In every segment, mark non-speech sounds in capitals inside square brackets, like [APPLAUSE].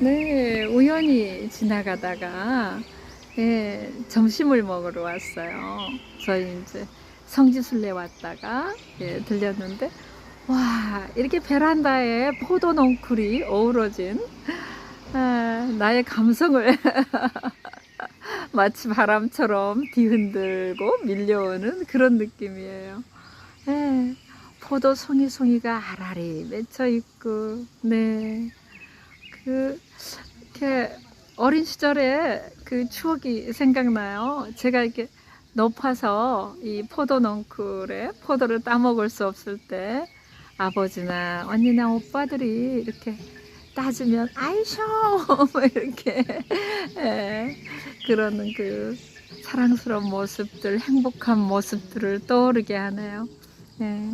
네, 우연히 지나가다가 예, 점심을 먹으러 왔어요. 저희 이제 성지순례 왔다가 예, 들렸는데 와 이렇게 베란다에 포도 넝쿨이 어우러진 아, 나의 감성을 [LAUGHS] 마치 바람처럼 뒤흔들고 밀려오는 그런 느낌이에요. 예, 포도 송이송이가 아라리 맺혀 있고, 네. 그, 이렇게 어린 시절에 그 추억이 생각나요. 제가 이렇게 높아서 이 포도 넝쿨에 포도를 따먹을 수 없을 때 아버지나 언니나 오빠들이 이렇게 따주면 아이쇼 [LAUGHS] 뭐 이렇게 예, 그러는 그 사랑스러운 모습들 행복한 모습들을 떠오르게 하네요. 예,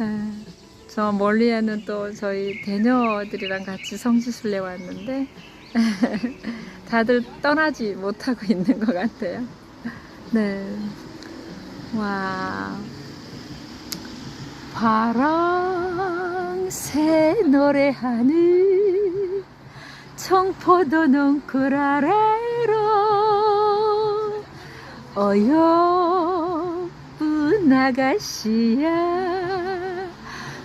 예. 저 멀리에는 또 저희 대녀들이랑 같이 성지순례 왔는데 [LAUGHS] 다들 떠나지 못하고 있는 것 같아요. 네. 와. 파랑새 노래하는 청포도 넝쿨 아래로 어여쁜 아가씨야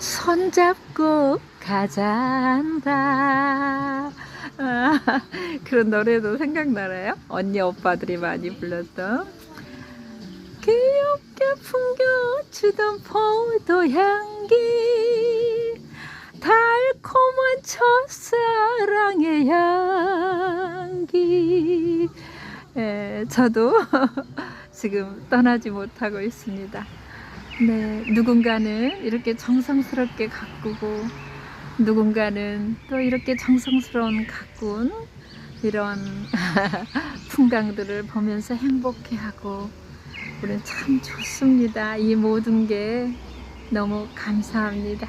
손잡고 가잔다 아, 그런 노래도 생각나나요? 언니 오빠들이 많이 불렀던 귀엽게 풍겨주던 포도 향기 달콤한 첫사랑의 향기 예, 저도 [LAUGHS] 지금 떠나지 못하고 있습니다. 네, 누군가는 이렇게 정성스럽게 가꾸고 누군가는 또 이렇게 정성스러운 가꾼 이런 [LAUGHS] 풍광들을 보면서 행복해하고 우리는 참 좋습니다. 이 모든 게 너무 감사합니다.